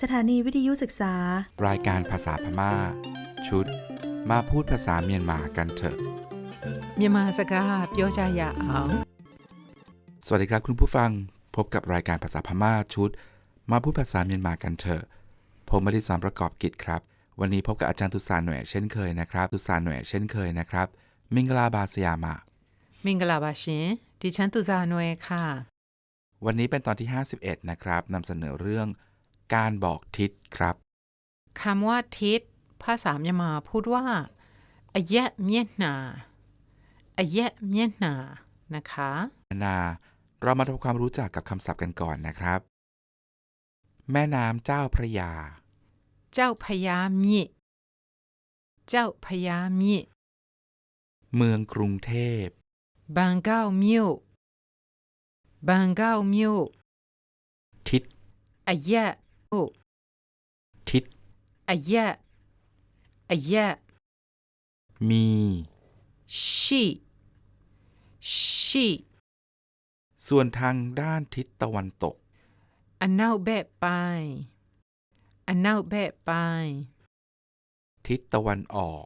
สถานีวิทยุศึกษา รายการภาษาพม่า ชุด มาพูดภาษาเมียนมากันเถอะ เมียนมาสกาเโยชายาอ๋องสวัสดีครับคุณผู้ฟังพบกับรายการภาษาพม่าชุด มาพูดภาษาเมียนมากันเถอะ ผมมาดิสานประกอบกิจครับ วันนี้พบกับอาจารย์ตุสานหน่วยเช่นเคยนะครับตุสานหน่วยเช่นเคยนะครับ มิงกลาบาสยามะมิงกลาบาชินดิฉันตุสานหน่วยค่ะ วันนี้เป็นตอนที่ 51 นะครับนำเสนอเรื่อง การบอกทิศครับคำว่าทิศภาษามยมาพูดว่าอเยะเมียนาอเยะเมียนา นะคะนาเรามาทำความรู้จักกับคำศัพท์กันก่อนนะครับ แม่น้ำเจ้าพระยา เจ้าพยามิเจ้าพยามิเมืองกรุงเทพ บางเก้ามิวบางเก้ามิวทิศอเยะ ทิศอะแยะอะแยะมีชีชีส่วนทางด้านทิศตะวันตกอันเน่าแบบไปอันเน่าแบบไป ทิศตะวันออก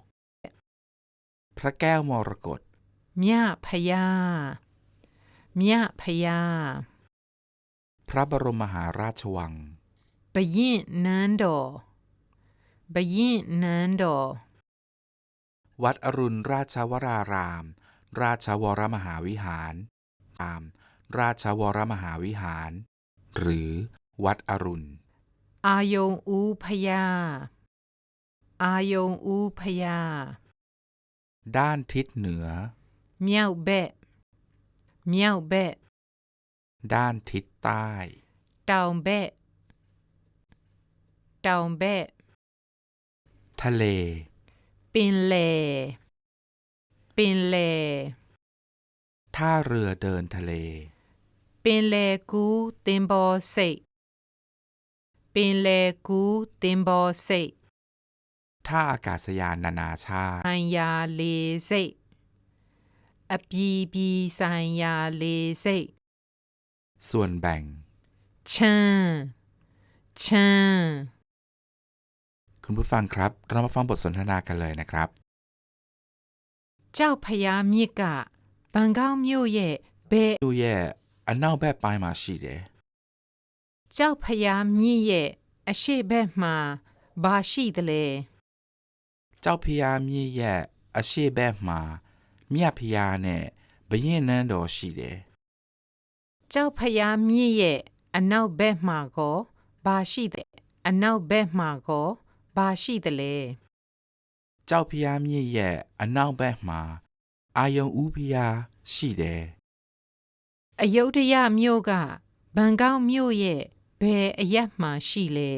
พระแก้วมรกตมีาพยามีาพยา พระบรมมหาราชวัง บยินนันโดบยินนันโดวัดอรุณราชวราราม ราชวรมหาวิหารตาม ราชวรมหาวิหาร หรือวัดอรุณ อายงอูพยา อายงอูพยา ด้านทิศเหนือ เมียวเบะ เมียวเบะ ด้านทิศใต้ เตาเบะ ดาวเบะทะเล ปินเล ปินเล ท่าเรือเดินทะเล ปินเลกูเต็มบอเซปินเลกูเต็มบอเซท่าอากาศยานนานาชาติยาเลเซอปีปีสัญญาเลเซส่วนแบ่งเชิญเชิญ คุณผู้ฟังครับ เรามาฟังบทสนทนากันเลยนะครับ ကြောက်ဖျားမြစ်ကဘန်ကောက်မြို့ရဲ့ဘယ် ดูแย่อันเน่าแบบปลายมาရှိတယ် ကြောက်ဖျားမြစ်ရဲ့အရှိဘက်မှာဘာရှိသလဲ เจ้าพญาမြစ်ရဲ့အရှိဘက်မှာမြတ်ဖျားနဲ့ဘရင်နန်းတော်ရှိတယ် ကြောက်ဖျားမြစ်ရဲ့အနောက်ဘက်မှာကောဘာရှိတယ်အနောက်ဘက်မှာကော ဘာရှိသလဲကြောက်ဖျားမြစ်ရဲ့အနောက်ဘက်မှာအာယုံဦးဖျားရှိတယ်အယုဒ္ဓယမြို့ကဘန်ကောက်မြို့ရဲ့ဘယ်အရက်မှာရှိလဲ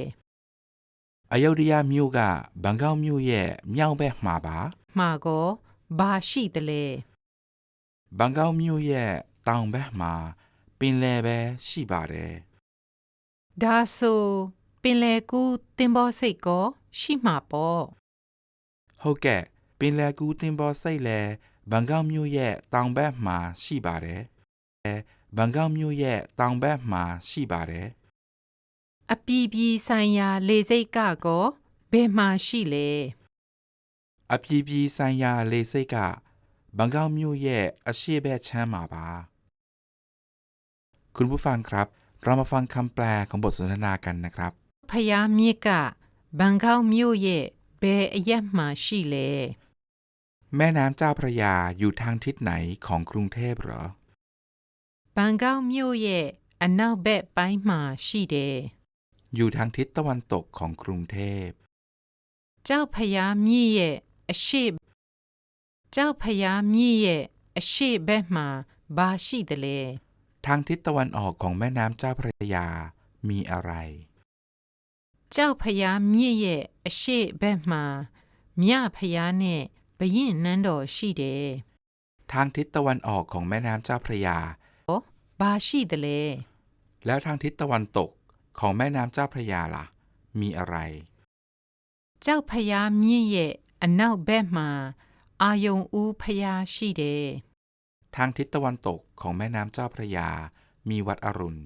အယုဒ္ဓယမြို့ကဘန်ကောက်မြို့ရဲ့မြောက်ဘက်မှာပါမှာကောဘာရှိသလဲဘန်ကောက်မြို့ရဲ့တောင်ဘက်မှာပင်လယ်ပဲရှိပါတယ်ဒါဆို င်လယ်ကူးတင်ဘောစိတ်ကောရှိမှာပေါ့ ဟုတ်ကဲ့ပင်လယ်ကူးတင်ပေါ်စိတ်လဲဘန်ကောက်မြို့ရဲ့တောင်ဘက်မှာရှိပါတယ်အဲဘန်ကောက်မြို့ရဲ့တောင်ဘက်မှာရှိပါတယ် အပြည်ပြည်ဆိုင်ရာလေစိတ်ကကောဘယ်မှာရှိလဲ အပြည်ပြည်ဆိုင်ရာလေစိတ်ကဘန်ကောက်မြို့ရဲ့အရှေ့ဘက်ချမ်းမှာပါ คุณผู้ฟังครับ เรามาฟังคำแปลของบทสนทนากันนะครับ ဖျားမြစ်ကဘန်ကောက်မြို့ရဲ့ဘယ်အရက်မှရှိလဲ แม่น้ำเจ้าพระยาอยู่ทางทิศไหนของกรุงเทพเหรอ ဘန်ကောက်မြို့ရဲ့အနောက်ဘက်ပိုင်းမှာရှိတယ် อยู่ทางทิศตะวันตกของกรุงเทพ ကြောက်ဖျားမြစ်ရဲ့အရှိကြောက်ဖျားမြစ်ရဲ့အရှိဘက်မှာဘာရှိသလဲ ทางทิศตะวันออกของแม่น้ำเจ้าพระยา มีอะไร ကြောက်ဖျားမြစ်ရဲ့အရှိဘက်မှာမြဖျားနဲ့ဘရင်နန်းတော်ရှိတယ် ทางทิศตะวันออกของแม่น้ำเจ้าพระยา ဘာရှိသလဲ แล้วทางทิศตะวันตกของแม่น้ำเจ้าพระยาล่ะ มีอะไร ကြောက်ဖျားမြစ်ရဲ့အနောက်ဘက်မှာအာယုံဦးဖျားရှိတယ် ทางทิศตะวันตกของแม่น้ำเจ้าพระยา มีวัดอรุณ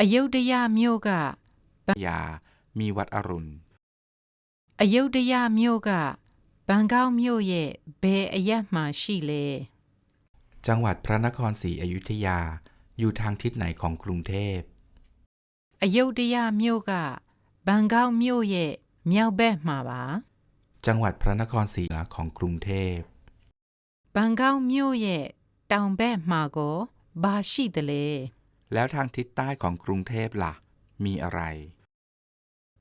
အယုဒ္ဓယမြို့က ยา มีวัดอรุณ အယုဒ္ဓယမြို့ကဘန်ကောက်မြို့ရဲ့ဘယ်အရက်မှရှိလဲ จังหวัดพระนครศรีอยุธยา อยู่ทางทิศไหนของกรุงเทพ အယုဒ္ဓယမြို့ကဘန်ကောက်မြို့ရဲ့မြောက်ဘက်မှာပါ จังหวัดพระนครศรีของกรุงเทพ ဘန်ကောက်မြို့ရဲ့တောင်ဘက်မှာကိုဘာရှိသလဲ แล้วทางทิศใต้ของกรุงเทพล่ะ มีอะไร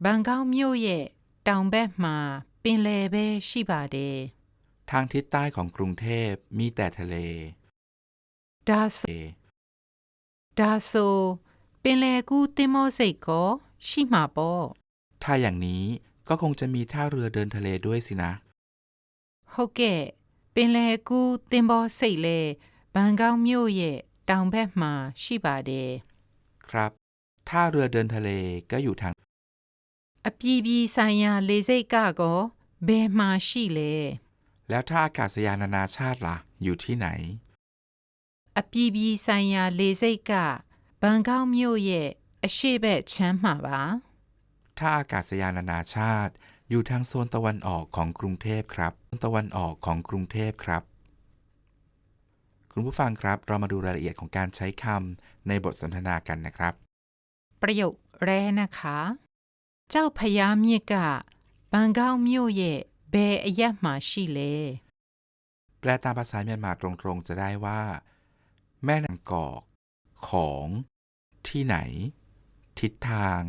ဘန်ကောက်မြို့ရဲ့တောင်ဘက်မှာပင်လယ်ပဲရှိပါတယ် ทางทิศใต้ของกรุงเทพมีแต่ทะเล ဒါဆိုဒါဆိုပင်လယ်ကူးတင်မောစိတ်ကိုရှိမှာပေါ့ ถ้าอย่างนี้ก็คงจะมีท่าเรือเดินทะเลด้วยสินะ ဟုတ်ကဲ့ပင်လယ်ကူးတင်မောစိတ်လေဘန်ကောက်မြို့ရဲ့တောင်ဘက်မှာရှိပါတယ် ครับ ท่าเรือเดินทะเลก็อยู่ทาง အပြည်ပြည်ဆိုင်ရာလေစိတ်ကကိုဘယ်မှာရှိလဲ แล้วท่าอากาศยานนานาชาติล่ะ อยู่ที่ไหน အပြည်ပြည်ဆိုင်ရာလေစိတ်ကဘန်ကောက်မြို့ရဲ့အရှိတ်ဘက်ချမ်းမှာပါ ท่าอากาศยานนานาชาติ อยู่ทางโซนตะวันออกของกรุงเทพครับโซนตะวันออกของกรุงเทพครับ คุณผู้ฟังครับ เรามาดูรายละเอียดของการใช้คำในบทสนทนากันนะครับ ประโยคแรกนะคะ เจ้าพญาမြစ်ကဘန်ကောက်မြို့ရဲ့ဘယ်အရက်မှာရှိလဲ แปลตามภาษาเมียนมาตรงๆ จะได้ว่า แม่นางกอก ของ ที่ไหน ทิศทาง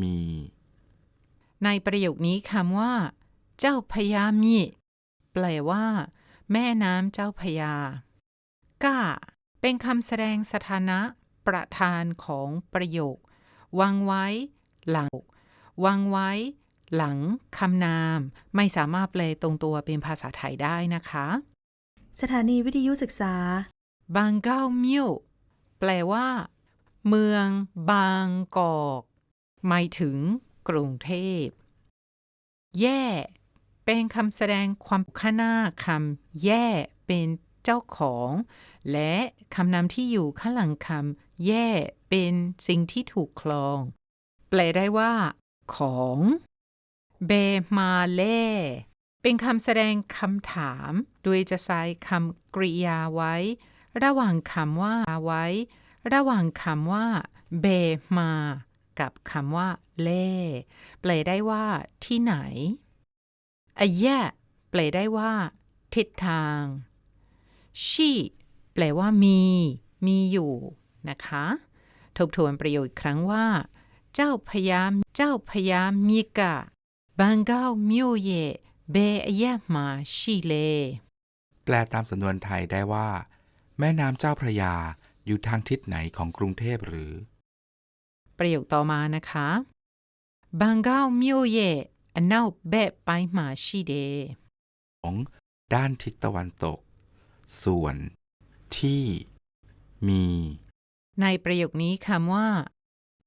มี ในประโยคนี้คำว่า เจ้าพญาမြစ်แปลว่า แม่น้ำเจ้าพญาก้าเป็นคำแสดงสถานะ ประธานของประโยค วางไว้ หลัง วางไว้ หลังคำนาม ไม่สามารถแปลตรงตัวเป็นภาษาไทยได้นะคะ สถานีวิทยุศึกษา บางเก้ามิวแปลว่า เมืองบางกอกหมายถึงกรุงเทพ แย่ เป็นคำแสดงความข้างหน้าคำแย่เป็นเจ้าของ และคำนามที่อยู่ข้างหลังคำแย่เป็นสิ่งที่ถูกคลอง แปลได้ว่า ของเบมาเล่เป็นคำแสดงคำถาม โดยจะใช้คำกริยาไว้ ระหว่างคำว่าไว้ ระหว่างคำว่าเบมา กับคำว่าเล่แปลได้ว่า ที่ไหนอายแปลได้ว่า ทิศทางชีแปลว่ามี มีอยู่นะคะ ทบทวนประโยคอีกครั้งว่า เจ้าพญาเจ้าพญามีกะบางเก้ามิวเย่เบอายะมาชีเล แปลตามสำนวนไทยได้ว่า แม่น้ำเจ้าพระยาอยู่ทางทิศไหนของกรุงเทพหรือ ประโยคต่อมานะคะบางเก้ามิวเย่อันนาวแบะไปมาชีเดของด้านทิศตะวันตก ส่วนที่มี ในประโยคนี้คำว่า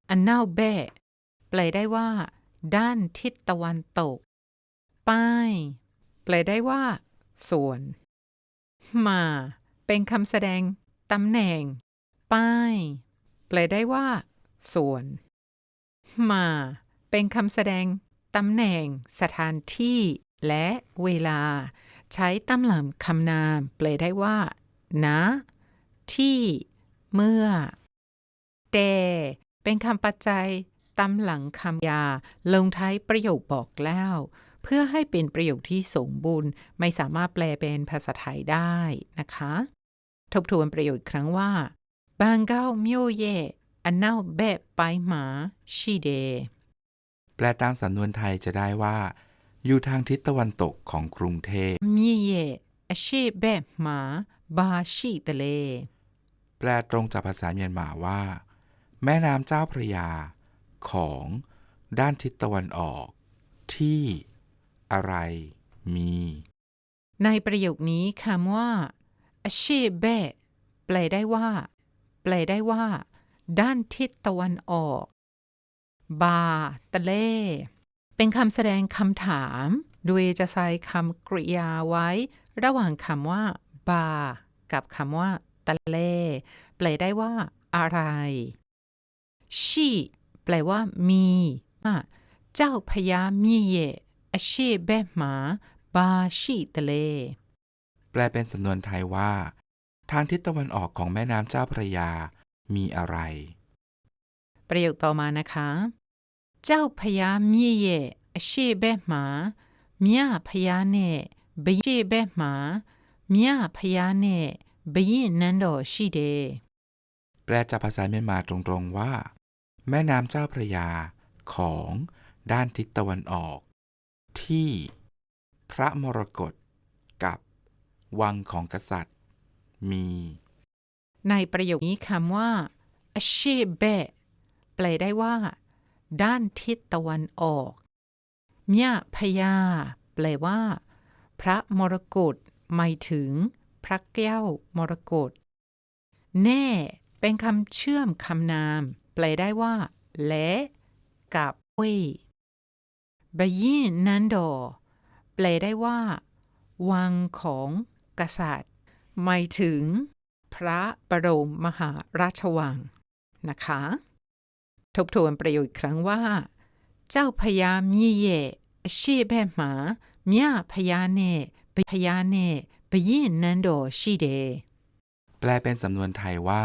อันนาวแบะแปลได้ว่า ด้านทิศตะวันตก ป้าย แปลได้ว่า ส่วน มา เป็นคำแสดงตำแหน่ง ป้าย แปลได้ว่า ส่วน มา เป็นคำแสดงตำแหน่ง สถานที่ และเวลา ใช้ตำหลังคำนาม แปลได้ว่าณที่ เมื่อ แต่ เป็นคำปัจจัยตามหลังคำยา ลงท้ายประโยคบอกแล้ว เพื่อให้เป็นประโยคที่สมบูรณ์ ไม่สามารถแปลเป็นภาษาไทยได้นะคะ ทบทวนประโยคครั้งว่าบางเก้ามิโยเยอันเน่าแบบไปหมาชีเด แปลตามสำนวนไทยจะได้ว่า อยู่ทางทิศตะวันตกของกรุงเทพมิเยอาชีแบบหมาบาชีตะเล แปลตรงจากภาษาเมียนมาว่า แม่น้ำเจ้าพระยาของด้านทิศตะวันออก ที่อะไรมี ในประโยคนี้คำว่าอาชีเบแปลได้ว่า แปลได้ว่า ด้านทิศตะวันออก บาตะเล เป็นคำแสดงคำถาม โดยจะใส่คำกริยาไว้ ระหว่างคำว่า บา กับคำว่าตะเล แปลได้ว่า อะไร ชีแปลว่ามีเจ้าพญามีเยอเชเบหมาบาชีตะเล แปลเป็นสำนวนไทยว่า ทางทิศตะวันออกของแม่น้ำเจ้าพระยา มีอะไร ประโยคต่อมานะคะ เจ้าพญามีเยอเชเบหมาเมียพญาเนบเยแบหมาเมียพญาเนบเยนันโดชีเดแปลจากภาษาเมียนมาตรงๆว่า แม่น้ำเจ้าพระยาของด้านทิศตะวันออก ที่พระมรกตกับวังของกษัตริย์ มี ในประโยคนี้คำว่าอเชเบะแปลได้ว่า ด้านทิศตะวันออกเมียพญาแปลว่า พระมรกตหมายถึง พระแก้วมรกตแน่ เป็นคำเชื่อมคำนาม แปลได้ว่า และกับเว่ยบยีนนันโดแปลได้ว่า วังของกษัตริย์ หมายถึง พระบรมมหาราชวัง นะคะ ทบทวนประโยชน์ครั้งว่า เจ้าพญามีเยชีแบหมาเมียพญาเนปพญาเนปยีนันโดชีเด แปลเป็นสำนวนไทยว่า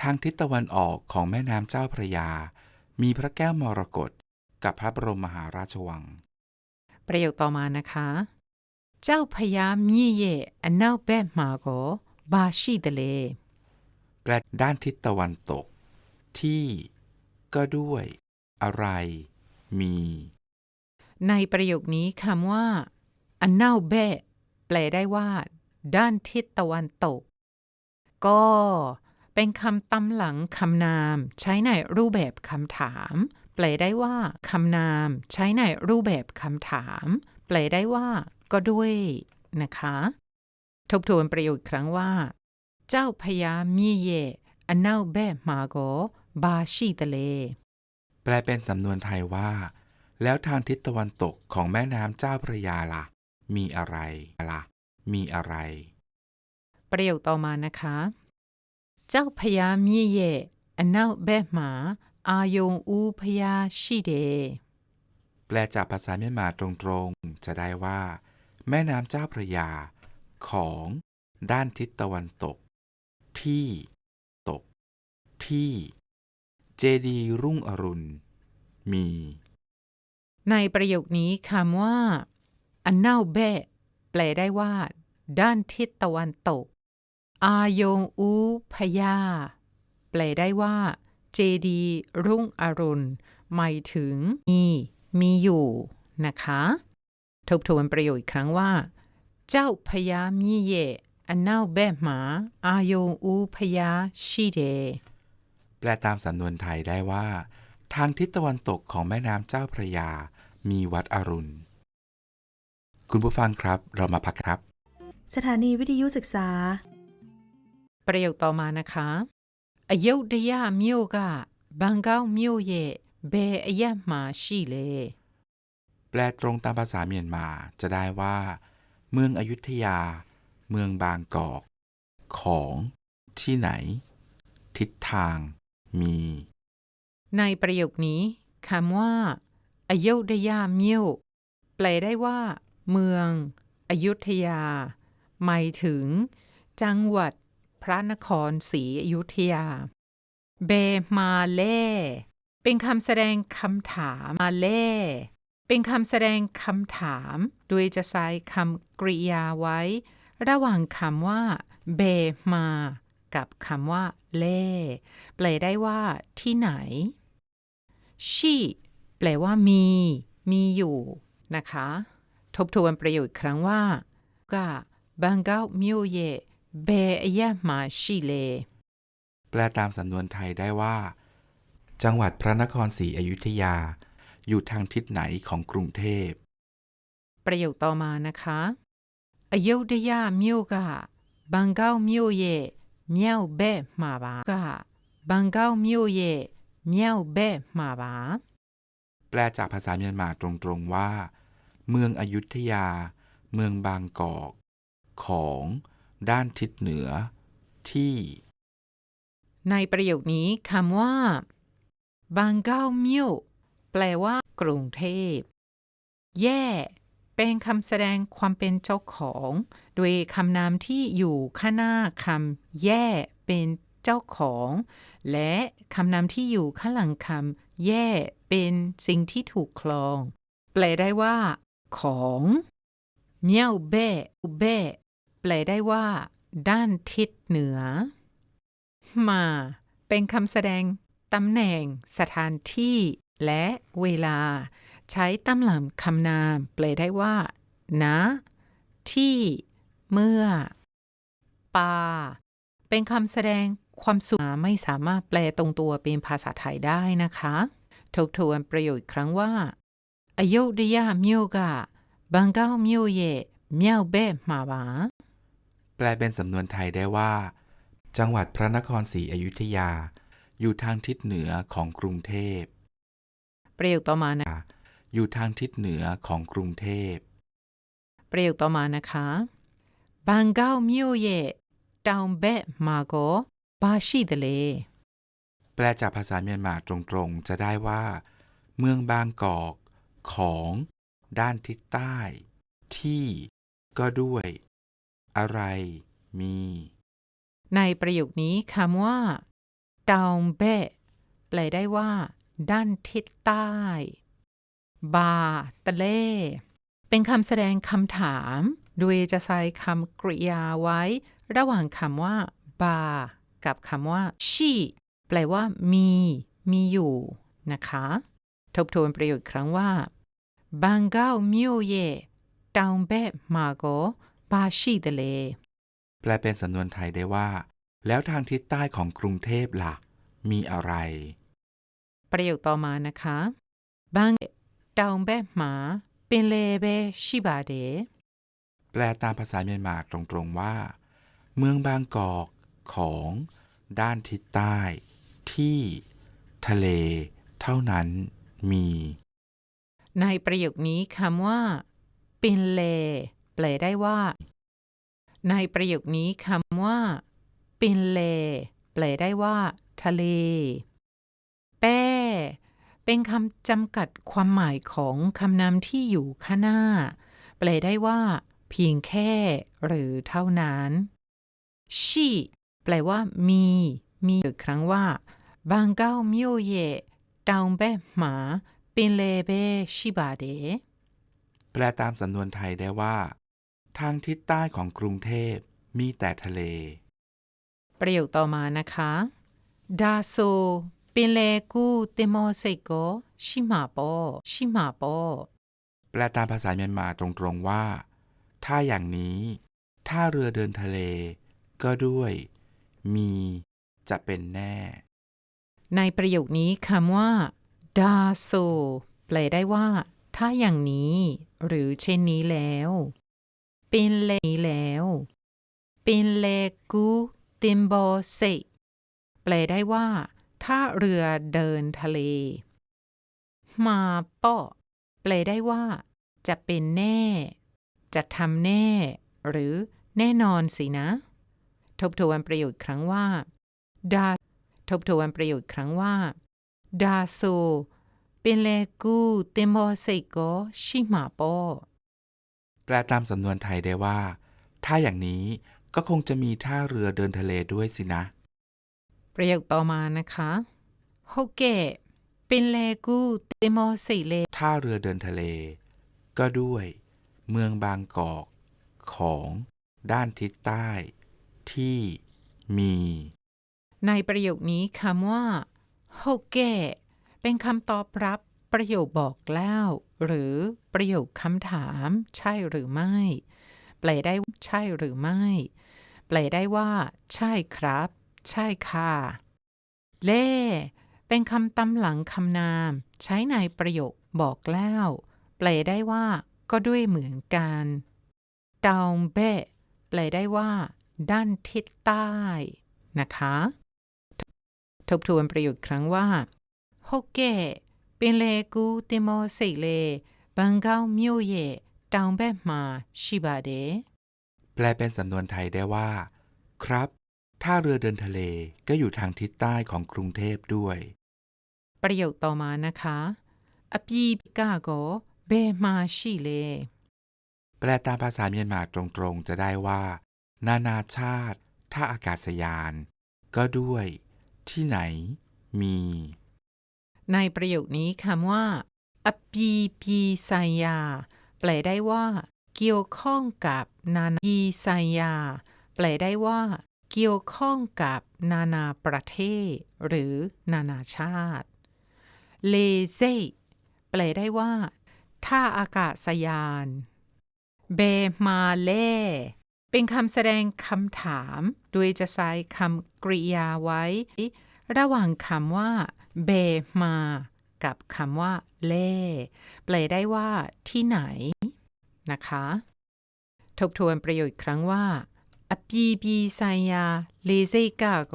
ทางทิศตะวันออกของแม่น้ำเจ้าพระยา มีพระแก้วมรกตกับพระบรมมหาราชวัง ประโยคต่อมานะคะ เจ้าพยามีเยอันเน่าแบมาโกบาชีเดเลแปลด้านทิศตะวันตก ที่ ก็ด้วย อะไร มี ในประโยคนี้คำว่าอันเน่าแบแปลได้ว่า ด้านทิศตะวันตก ก็ เป็นคำตำหลังคำนาม ใช้ในรูปแบบคำถาม แปลได้ว่าคำนาม ใช้ในรูปแบบคำถาม แปลได้ว่า ก็ด้วยนะคะ ทบทวนประโยคครั้งว่า เจ้าพญามีเยอันเนาแบบมาโกบาชีตะเล แปลเป็นสำนวนไทยว่า แล้วทางทิศตะวันตกของแม่น้ำเจ้าพระยาละ่ะ มีอะไรละ่ะ มีอะไร ประโยคต่อมานะคะ เจ้าพญาမြစ်ရဲ့အနောက်ဘက်မှာအာယုံဦးဖျားရှိတယ် แปลจากภาษาเมียนมาตรงๆ จะได้ว่า แม่น้ำเจ้าพระยา ของด้านทิศตะวันตก ที่ ตก ที่ เจดีย์รุ่งอรุณ มี ในประโยคนี้คำว่าอันเน่าแบะแปลได้ว่า ด้านทิศตะวันตก อาโยงอูพยา แปลได้ว่า เจดีรุ่งอรุณ หมายถึงมีมีอยู่นะคะ ทบทวนประโยชน์อีกครั้งว่า เจ้าพยามีเยอันเน่าแบบหมาอาโยงอูพยาชีเดแปลตามสำนวนไทยได้ว่า ทางทิศตะวันตกของแม่น้ำเจ้าพระยา มีวัดอรุณ คุณผู้ฟังครับ เรามาพักครับ สถานีวิทยุศึกษา ประโยคต่อมานะคะ อยุธยาမြို့ကဘန်ကောက်မြို့ရဲ့ဘယ်အရက်မှာရှိလဲ แปลตรงตามภาษาเมียนมาจะได้ว่า เมืองอยุธยา เมืองบางกอก ของ ที่ไหน ทิศทาง มี ในประโยคนี้คำว่า อยุธยาမြို့แปลได้ว่า เมือง อยุธยา หมายถึง จังหวัด พระนครศรีอยุธยา เบมาเล่ เป็นคำแสดงคำถามมาเล่ เป็นคำแสดงคำถาม โดยจะใช้คำกริยาไว้ ระหว่างคำว่า เบมา กับคำว่า เล่แปลได้ว่า ที่ไหนชีแปลว่ามี มีอยู่นะคะ ทบทวนประโยคอีกครั้งว่าก็บางเกอกမြို့ เบยมาชิเล แปลตามสำนวนไทยได้ว่า จังหวัดพระนครศรีอยุธยา อยู่ทางทิศไหนของกรุงเทพ ประโยคต่อมานะคะอยุธยาเมิวกะบังเก้าเมิวเยเมียวเบมาบากะบังเก้าเมิวเยเมียวเบมาบาแปลจากภาษาเมียนมาตรงๆว่า เมืองอยุธยา เมืองบางกอก ของ ด้านทิศเหนือ ที่ ในประโยคนี้คำว่าบางกอกမြို့แปแปลว่า กรุงเทพ แย่ เป็นคำแสดงความเป็นเจ้าของ โดยคำนามที่อยู่ข้างหน้าคำแย่เป็นเจ้าของ และคำนามที่อยู่ข้างหลังคำแย่เป็นสิ่งที่ถูกคลอง แปลได้ว่า ของ เมี่ยวแบ้แบ้แป แปลได้ว่า ด้านทิศเหนือ มา เป็นคำแสดงตำแหน่ง สถานที่ และเวลา ใช้ตำหลัคำนามแปลได้ว่าณนะที่ เมื่อปาเป็นคำแสดงความสุขไม่สามารถแปลตรงตัวเป็นภาษาไทยได้นะคะทบทวนประโยชน์ครั้งว่าอโยธยามิโยกะบังเก้ามิโยเยเมียวเบ้มาบา แปลเป็นสำนวนไทยได้ว่า จังหวัดพระนครศรีอยุธยา อยู่ทางทิศเหนือของกรุงเทพ ประโยคต่อมานะ อยู่ทางทิศเหนือของกรุงเทพ ประโยคต่อมานะคะบางเก้ามิวเย่ตองเบะมาโกบาชิเดเลแปลจากภาษาเมียนมาตรงๆ จะได้ว่า เมืองบางกอกของ ด้านทิศใต้ ที่ ก็ด้วย อะไร มี ในประโยคนี้คำว่าตองเบะแปลได้ว่า ด้านทิศใต้ บาตะเล่เป็นคำแสดงคำถาม โดยจะใช้คำกริยาไว้ ระหว่างคำว่า บา กับคำว่า ชีแปลว่า มี มีอยู่ นะคะ ทบทวนประโยคครั้งว่าบางเก้ามิวเย่ตองเบะมาโก บาชีตะเล แปลเป็นสำนวนไทยได้ว่า แล้วทางทิศใต้ของกรุงเทพล่ะ มีอะไร ประโยคต่อมานะคะบางตองแบบหมาเป็นเลเบชิบาเดแปลตามภาษาเมียนมาตรงๆว่า เมืองบางกอกของด้านทิศใต้ ที่ทะเล เท่านั้นมี ในประโยคนี้คำว่า เป็นเล แปลได้ว่า ในประโยคนี้คำว่าเป็นเล แปลได้ว่า ทะเล แป้เป็นคำจำกัดความหมายของคำนามที่อยู่ข้างหน้า แปลได้ว่า เพียงแค่ หรือเท่านั้นชีแปลว่า มี มีอีกครั้งว่าบางเก้ามิโอเย่ตองแบหมาเป็นเลเบชิบาเดแปลตามสำนวนไทยได้ว่า ทางทิศใต้ของกรุงเทพมีแต่ทะเล ประโยคต่อมานะคะดาโซเป็นเลกูเตมอเซโกชิมาปอชิมาปอแปลตามภาษาเมียนมาตรงๆว่า ถ้าอย่างนี้ถ้าเรือเดินทะเล ก็ด้วย มี จะเป็นแน่ ในประโยคนี้คำว่าดาโซแปลได้ว่า ถ้าอย่างนี้ หรือเช่นนี้แล้ว เป็นเลนี้แล้ว เป็นเลกูเตมบอเซแปลได้ว่าถ้าเรือเดินทะเล มาปอแปลได้ว่า จะเป็นแน่ จะทำแน่ หรือแน่นอนสินะ ทบทวนประโยคอีกครั้งว่าดาทบทวนประโยคอีกครั้งว่าดาโซเป็นเลกูเตมอเซโกชิมาปอ แปลตามสำนวนไทยได้ว่า ถ้าอย่างนี้ก็คงจะมีท่าเรือเดินทะเลด้วยสินะ ประโยคต่อมานะคะโฮเกะเป็นเลกูเตมอเซเลท่าเรือเดินทะเล ก็ด้วย เมืองบางกอก ของ ด้านทิศใต้ ที่มี ในประโยคนี้คำว่าโฮเกะเป็นคำตอบรับ ประโยคบอกเล่า หรือประโยคคำถาม ใช่หรือไม่ แปลได้ใช่หรือไม่ แปลได้ว่า ใช่ครับ ใช่ค่ะ เล่ เป็นคำตำหลังคำนาม ใช้ในประโยคบอกเล่า แปลได้ว่า ก็ด้วยเหมือนกันดาวเบะแปลได้ว่า ด้านทิศใต้ นะคะ ทบทวนประโยคครั้งว่าโฮเก ะเป็นเลกูเตมอเซเลบางเก้ามิโอเย่တောင်ဘက်မှာရှိပါတယ် แปลเป็นสำนวนไทยได้ว่า ครับ ท่าเรือเดินทะเลก็อยู่ทางทิศใต้ของกรุงเทพด้วย ประโยคต่อมานะคะ อ အပြည်ကကောဘယ်မှာရှိလဲ แปลตามภาษาเมียนมาตรงๆ จะได้ว่า นานาชาติ ท่าอากาศยาน ก็ด้วย ที่ไหน มี ในประโยคนี้คำว่าอปีปีไซยา แปลได้ว่า เกี่ยวข้องกับนานาปีไซยา แปลได้ว่า เกี่ยวข้องกับนานาประเทศ หรือนานาชาติเลเซแปลได้ว่าท่าอากาศยานเบมาเล่เป็นคำแสดงคำถาม โดยจะใช้คำกริยาไว้ ระหว่างคำว่า เบมากับคำว่า เล่แปลได้ว่าที่ไหน นะคะ ทบทวนประโยชน์ครั้งว่าอปีปีไซยาเลเซกาโก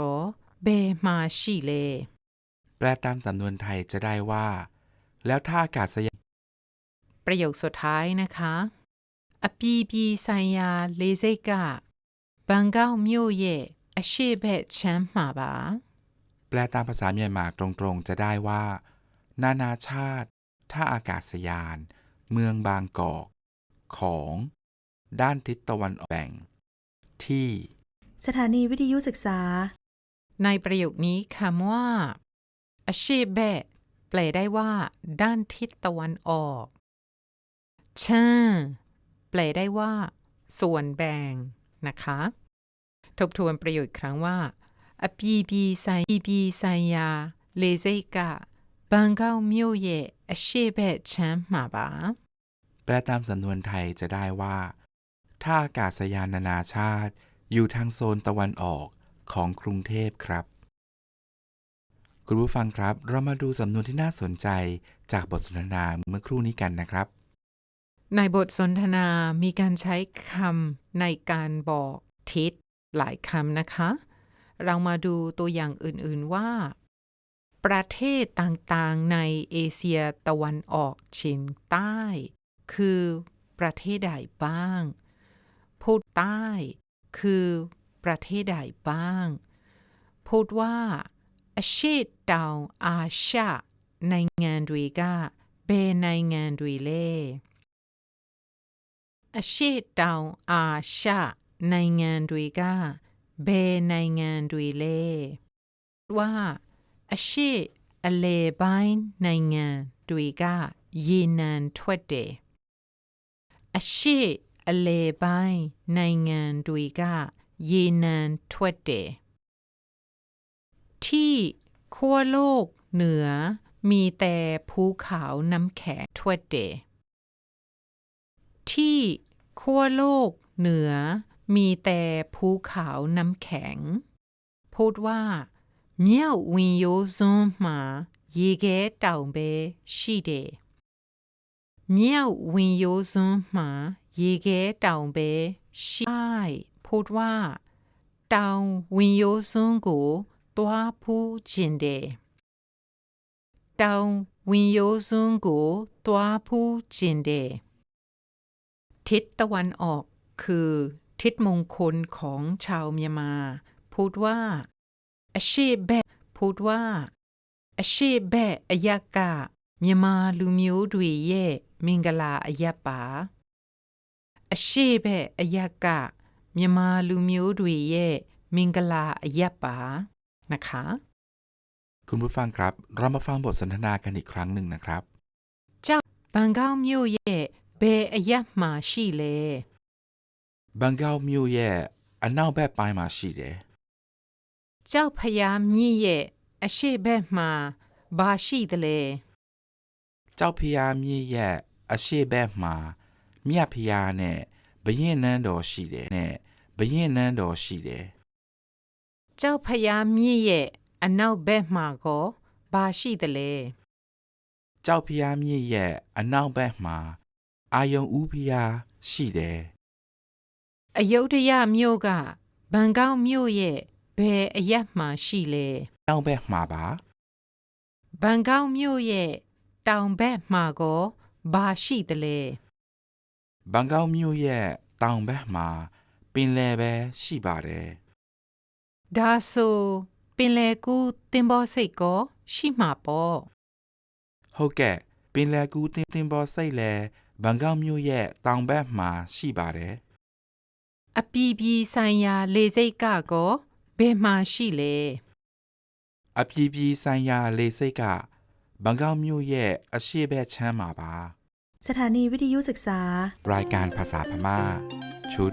เบมาชิเล แปลตามสำนวนไทยจะได้ว่า แล้วถ้าอากาศยานประโยคสุดท้ายนะคะอปีปีไซยาเลเซกาบังเกาโมเยอเชเบชันมาบา แปลตามภาษาเมียนมาตรงๆ จะได้ว่า นานาชาติ ท่าอากาศยาน เมืองบางกอก ของ ด้านทิศตะวันออกแบ่ง ที่ สถานีวิทยุศึกษา ในประโยคนี้คำว่าอาชีพแบะแปลได้ว่า ด้านทิศตะวันออกช่างแปลได้ว่า ส่วนแบ่งนะคะ ทบทวนประโยคอีกครั้งว่า อปีปีไซปีปีไซยา เลเซกะบางเก้าမြို့ရဲ့အရှိဘက်ချမ်းမှာပါ แปลตามสำนวนไทยจะได้ว่า ท่าอากาศยานนานาชาติ อยู่ทางโซนตะวันออกของกรุงเทพครับ คุณผู้ฟังครับ เรามาดูสำนวนที่น่าสนใจจากบทสนทนาเมื่อครู่นี้กันนะครับ ในบทสนทนามีการใช้คำในการบอกทิศหลายคำนะคะ เรามาดูตัวอย่างอื่นๆว่า ประเทศต่างๆในเอเชียตะวันออกเฉียงใต้ คือประเทศใดบ้างพูดใต้ คือประเทศใดบ้าง พูดว่าอาชีพดาวอาชาในงานดุยกาเบในงานดุยเล่อาชีพดาวอาชาในงานดุยกา เบในงานดุยเล่ว่าอาชีอเลบายในงานดุยกายีนันทวดเดอาชีอเลบายในงานดุยกายีนันทวดเดที่ขั้วโลกเหนือมีแต่ภูเขาน้ำแข็งทวดเดที่ขั้วโลกเหนือ มีแต่ภูเขาน้ำแข็ง พูดว่าမြောက်ဝင်ရိုးစွန်းမှာရေခဲတောင်ပဲရှိတယ်မြောက်ဝင်ရိုးစွန်းမှာရေခဲတောင်ပဲရှိတယ်พูดว่าတောင်ဝင်ရိုးစွန်းကိုတွားဖူးခြင်းတယ်တောင်ဝင်ရိုးစွန်းကိုတွားဖူးခြင်းတယ် ทิศตะวันออกคือ ทิศมงคลของชาวเมียมา พูดว่าอาชีบแบพูดว่าอาชีบแบอายากะเมียมาลูมิวดุยเยมิงกลาอายาปาอาชีบแบอายากะเมียมาลูมิวดุยเยมิงกลาอายาปานะคะ คุณผู้ฟังครับ เรามาฟังบทสนทนากันอีกครั้งหนึ่งนะครับ เจ้าบางเก้ามิวเยเบอายามาชีเล ဘန်ကောက်မြို့ရဲ့အနောက်ဘက်ပိုင်းမှာရှိတယ်ကျောက်ဖျားမြစ်ရဲ့အရှေ့ဘက်မှာဘာရှိသလဲ။ကြောက်ဖျားမြစ်ရဲ့အရှေ့ဘက်မှာမြတ်ဖျားနဲ့ဘရင်နန်းတော်ရှိတယ်နဲ့ဘရင်နန်းတော်ရှိတယ်ကျောက်ဖျားမြစ်ရဲ့အနောက်ဘက်မှာကဘာရှိသလဲ။ကြောက်ဖျားမြစ်ရဲ့အနောက်ဘက်မှာအာယုံဦးဖျားရှိတယ် အယုဒ္ဓယမြို့ကဘန်ကောက်မြို့ရဲ့ဘယ်အရက်မှာရှိလဲနောက်ဘက်မှာပါဘန်ကောက်မြို့ရဲ့တောင်ဘက်မှာကောဘာရှိသလဲဘန်ကောက်မြို့ရဲ့တောင်ဘက်မှာပင်လယ်ပဲရှိပါတယ်ဒါဆိုပင်လယ်ကူးတင်ဘောစိတ်ကောရှိမှာပေါ့ဟုတ်ကဲ့ပင်လယ်ကူးတင်တင်ပေါ်စိတ်လဲဘန်ကောက်မြို့ရဲ့တောင်ဘက်မှာရှိပါတယ် အပြည်ပြည်ဆိုင်ရာလေစိတ်ကကောဘယ်မှာရှိလဲ အပြည်ပြည်ဆိုင်ရာလေဆိပ်ကဘန်ကောက်မြို့ရဲ့အရှေ့ဘက်ချမ်းမှာပါ สถานีวิทยุศึกษา รายการภาษาพม่า ชุด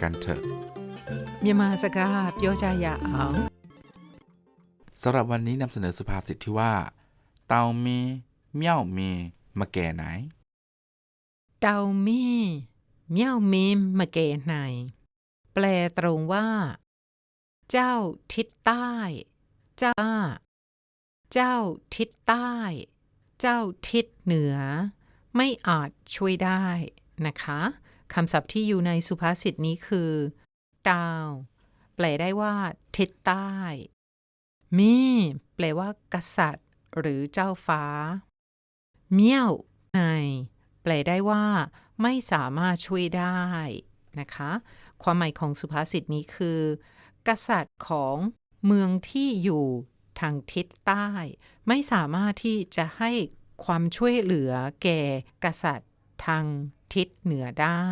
กันเถอะ မြန်မာစကားပြောကြရအောင် สำหรับวันนี้นำเสนอสุภาษิตที่ว่า เตามีเมี่ยวมีมาแก่ไหน တောင်မင်း เมี่ยวมิมมาเกนใน แปลตรงว่า เจ้าทิศใต้ เจ้า เจ้าทิศใต้ เจ้าทิศเหนือ ไม่อาจช่วยได้นะคะคำศัพท์ที่อยู่ในสุภาษิตนี้คือดาว แปลได้ว่า ทิศใต้ มีแปลว่า กษัตริย์ หรือเจ้าฟ้า เมี่ยวใน แปลได้ว่า ไม่สามารถช่วยได้นะคะ ความหมายของสุภาษิตนี้คือ กษัตริย์ของเมืองที่อยู่ทางทิศใต้ ไม่สามารถที่จะให้ความช่วยเหลือแก่กษัตริย์ทางทิศเหนือได้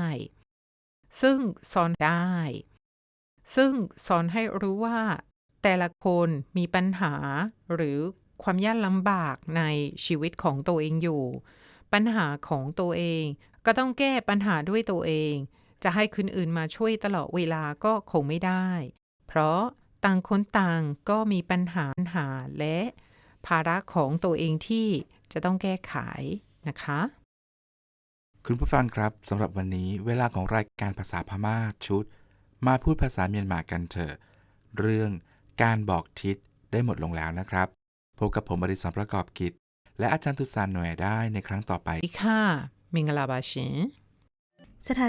ซึ่งสอนได้ ซึ่งสอนให้รู้ว่า แต่ละคนมีปัญหาหรือความยากลำบากในชีวิตของตัวเองอยู่ ปัญหาของตัวเอง ก็ต้องแก้ปัญหาด้วยตัวเอง จะให้คนอื่นมาช่วยตลอดเวลาก็คงไม่ได้ เพราะต่างคนต่างก็มีปัญหาปัญหาและ ภาระของตัวเองที่จะต้องแก้ไขนะคะ คุณผู้ฟังครับสำหรับวันนี้เวลาของรายการภาษาพม่าชุด มาพูดภาษาเมียนมากันเถอะ เรื่องการบอกทิศได้หมดลงแล้วนะครับพบกับผมบริสรประกอบกิจ และอาจารย์ตุสานหน่วยได้ในครั้งต่อไปอีกค่ะ မင်္ဂလာပါရှင်စထာ